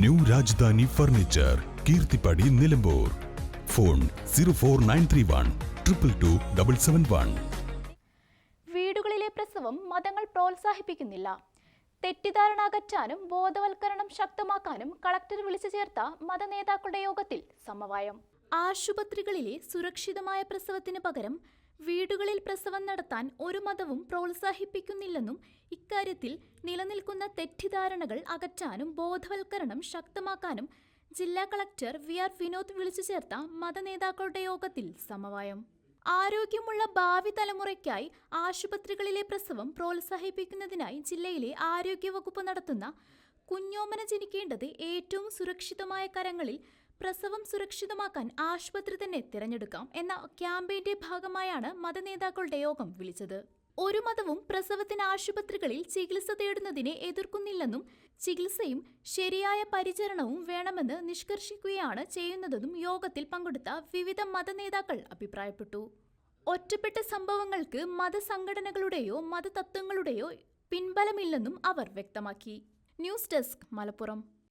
New Rajadhani furniture Keerthippadi Nilambur. Phone zero four nine three one triple two double seven one. വീടുകളിലെ പ്രസവം മതങ്ങൾ പ്രോത്സാഹിപ്പിക്കുന്നില്ല. തെറ്റിദ്ധാരണ അകറ്റാനും ബോധവൽക്കരണം ശക്തമാക്കാനും collector വിളിച്ചു ചേർത്ത മതനേതാക്കളുടെ യോഗത്തിൽ സമവായം. ആശുപത്രികളിലെ സുരക്ഷിതമായ പ്രസവത്തിന് പകരം വീടുകളിൽ പ്രസവം നടത്താൻ ഒരു മതവും പ്രോത്സാഹിപ്പിക്കുന്നില്ലെന്നും ഇക്കാര്യത്തിൽ നിലനിൽക്കുന്ന തെറ്റിദ്ധാരണകൾ അകറ്റാനും ബോധവൽക്കരണം ശക്തമാക്കാനും ജില്ലാ കളക്ടർ വി ആർ വിനോദ് വിളിച്ചു ചേർത്ത മതനേതാക്കളുടെ യോഗത്തിൽ സമവായം. ആരോഗ്യമുള്ള ഭാവി തലമുറയ്ക്കായി ആശുപത്രികളിലെ പ്രസവം പ്രോത്സാഹിപ്പിക്കുന്നതിനായി ജില്ലയിലെ ആരോഗ്യവകുപ്പ് നടത്തുന്ന കുഞ്ഞോമന ജനിക്കേണ്ടത് ഏറ്റവും സുരക്ഷിതമായ കരങ്ങളിൽ പ്രസവം സുരക്ഷിതമാക്കാൻ ആശുപത്രി തന്നെ തിരഞ്ഞെടുക്കാം എന്ന ക്യാമ്പയിന്റെ ഭാഗമായാണ് മതനേതാക്കളുടെ യോഗം വിളിച്ചത്. ഒരു മതവും പ്രസവത്തിന് ആശുപത്രികളിൽ ചികിത്സ തേടുന്നതിനെ എതിർക്കുന്നില്ലെന്നും ചികിത്സയും ശരിയായ പരിചരണവും വേണമെന്ന് നിഷ്കർഷിക്കുകയാണ് ചെയ്യുന്നതെന്നും യോഗത്തിൽ പങ്കെടുത്ത വിവിധ മതനേതാക്കൾ അഭിപ്രായപ്പെട്ടു. ഒറ്റപ്പെട്ട സംഭവങ്ങൾക്ക് മതസംഘടനകളുടെയോ മതതത്വങ്ങളുടെയോ പിൻബലമില്ലെന്നും അവർ വ്യക്തമാക്കി. News desk Malappuram.